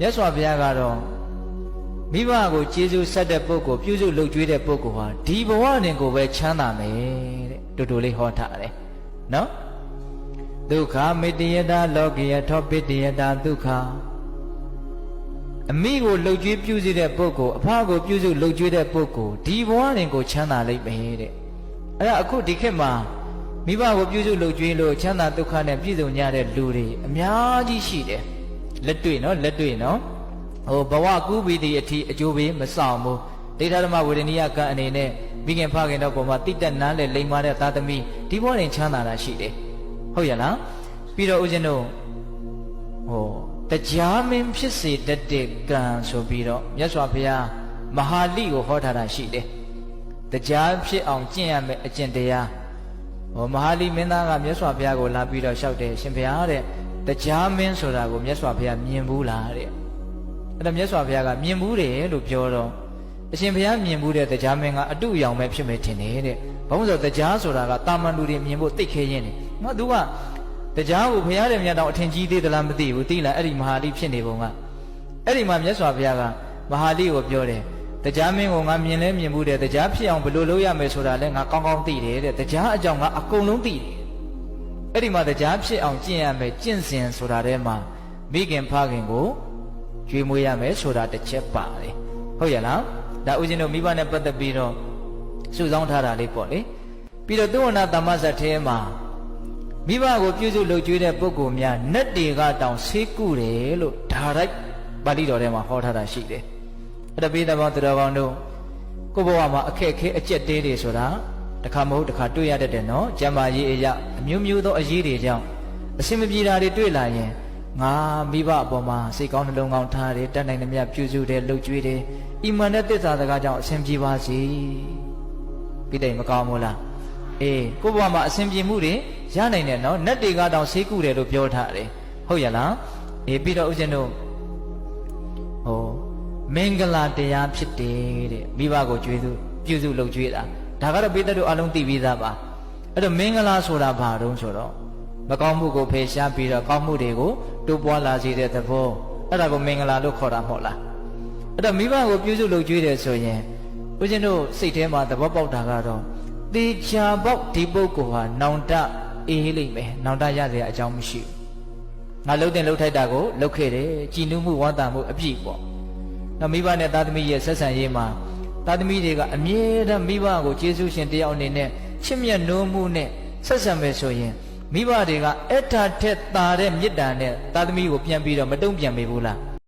မြတ်စွာဘုရားကတော့မိဘကိုကျေးဇူးဆက်တဲ့ပုဂ္ဂိုလ်ပြုစုလုပ်ကျွေးတဲ့ပုဂ္ဂိုလ်ဟာဒီဘဝတွင်ကိုပဲချမ်းသာမယ်တဲ့တူတူလေးဟောထားတယ်နော်ဒုက္ခမေတ္တယတာလောကိယထောပိတ္တယတာဒုက္ခအမိကိုလှုပ်ကြွေးပြုစုတဲ့ပုဂ္ဂိုလ်အဖကိုပြုစုလှုပ်ကြွေးတဲ့ပုဂ္ဂိုလ်ဒီဘဝတွင်ကိုချမ်းသာလိမ့်မယ်တဲ့အဲ့ဒါအခုဒီခေတ်မှာမိဘကိုပြုစုလှုပ်ကြွေးလို့ချမ်းသာဒုက္ခနဲ့ပြည့်စုံကြတဲ့လူတွေအများကြီးရှိတယ် လက်တွေ့နော်လက်တွေ့နော်ဟိုဘဝကူးပြီးဒီအထိအကျိုးပေးမဆောင်ဘူးဒိဋ္ဌဓမ္မဝေဒနိယကံအနေနဲ့မိခင်ဖခင်တော့ပုံမှာတိတက်နန်းလေလိမ္မာတဲ့သာသမီဒီဘဝတွင်ချမ်းသာတာရှိတယ်ဟုတ်ရလားပြီးတော့ဦးဇင်းတို့ဟိုတရားမင်းဖြစ်စေတတ်တဲ့ကံဆိုပြီးတော့မြတ်စွာဘုရားမဟာလိကိုဟောထားတာရှိတယ်တရားဖြစ်အောင်ကျင့်ရမယ်အကျင့်တရားဟောမဟာလိမင်းသားကမြတ်စွာဘုရားကိုလာပြီးတော့လျှောက်တယ်ရှင်ဘုရားတဲ့ တရားမင်းဆိုတာကိုမြတ်စွာဘုရားမြင်ဘူးလားတဲ့အဲ့တော့မြတ်စွာဘုရားကမြင်ဘူးတယ်လို့ပြောတော့အရှင်ဘုရားမြင်ဘူးတဲ့တရားမင်းကအတုအယောင်ပဲဖြစ်မယ်ထင်တယ်တဲ့ဘာလို့လဲဆိုတော့တရားဆိုတာကတာမန်လူတွေမြင်ဖို့တိတ်ခဲရင်းတယ်ငါသူကတရားကိုဘုရားတဲ့မြတ်တော်အထင်ကြီးသေးသလားမသိဘူးသိလားအဲ့ဒီမဟာလိဖြစ်နေပုံကအဲ့ဒီမှာမြတ်စွာဘုရားကမဟာလိကိုပြောတယ်တရားမင်းကိုငါမြင်လဲမြင်ဘူးတဲ့တရားဖြစ်အောင်ဘယ်လိုလုပ်ရမယ်ဆိုတာလဲငါကောင်းကောင်းသိတယ်တဲ့တရားအကြောင်းငါအကုန်လုံးသိတယ် အဲ့ဒီမှာတရားဖြစ်အောင်ကျင့်ရမယ်ကျင့်စဉ်ဆိုတာထဲမှာမိခင်ဖခင်ကိုကျွေးမွေးရမယ်ဆိုတာတစ်ချက်ပါတယ်ဟုတ်ရဲ့လားဒါဦးဇင်းတို့မိဘနဲ့ပတ်သက်ပြီးတော့စုဆောင်းထားတာလေးပေါ့လေပြီးတော့သုဝနာတမ္မဇတ်ထဲမှာမိဘကိုပြုစုလုပ်ကျွေးတဲ့ပုဂ္ဂိုလ်များနတ်တွေကတောင်ဆေးကုတယ်လို့ဒါရိုက်ပါဠိတော်ထဲမှာဟောထားတာရှိတယ်အဲ့ဒါပိသဘောသူတော်ကောင်းတို့ကိုယ့်ဘဝမှာအခက်အခဲအကျက်တဲတွေဆိုတာ တစ်ခါမဟုတ်တစ်ခါတွေ့ရတတ်တယ်နော်ကျမ်းမာရေးအရာအမျိုးမျိုးသောအရေးတွေကြောင့်အစင်မပြေတာတွေတွေ့လာရင်ငါမိဘအပေါ်မှာစိတ်ကောင်းနှလုံးကောင်းထားတယ်တတ်နိုင်သမျှပြုစုတယ်လှုပ်ကြွေးတယ်အီမန်နဲ့တစ္ဆာစကားကြောင့်အဆင်ပြေပါစေပြီးတယ်မကောင်းဘူးလားအေးကိုယ့်ဘဝမှာအဆင်ပြေမှုတွေရနိုင်တယ်နော်နတ်တွေကတောင်ဆေးကုတယ်လို့ပြောထားတယ်ဟုတ်ရလားအေးပြီးတော့ဦးဇင်းတို့ဟိုမင်္ဂလာတရားဖြစ်တယ်တဲ့မိဘကိုကြွေးစုပြုစုလုပ်ကြွေးတာ ဒါကတော့ပိဿတို့အလုံးသိပြီးသားပါအဲ့တော့မင်္ဂလာဆိုတာဘာတုံးဆိုတော့မကောင်းမှုကိုဖယ်ရှားပြီးတော့ကောင်းမှုတွေကိုတိုးပွားလာစေတဲ့သဘောအဲ့ဒါကိုမင်္ဂလာလို့ခေါ်တာမဟုတ်လားအဲ့တော့မိဘကိုပြုစုလုပ်ကြွေးတယ်ဆိုရင်ဦးဇင်းတို့စိတ်ထဲမှာသဘောပေါက်တာကတော့တေချာပေါက်ဒီပုဂ္ဂိုလ်ဟာနောင်တအေးလိမ့်မယ်နောင်တရစရာအကြောင်းမရှိဘူးငါလှုပ်တင်လှုပ်ထိုက်တာကိုလှုပ်ခဲ့တယ်ကြည်နူးမှုဝမ်းသာမှုအပြည့်ပေါ့နော်မိဘနဲ့သားသမီးရဲ့ဆက်ဆံရေးမှာ သားသမီးတွေကအမြဲတမ်းမိဘကိုကျေးဇူးရှင်တယောက်အနေနဲ့ချစ်မြတ်နိုးမှုနဲ့ဆက်ဆံမယ်ဆိုရင်မိဘတွေကအဲ့ထာထက်သာတဲ့မေတ္တာနဲ့သားသမီးကိုပြန်ပြီးတော့မတုံ့ပြန်မိဘူးလား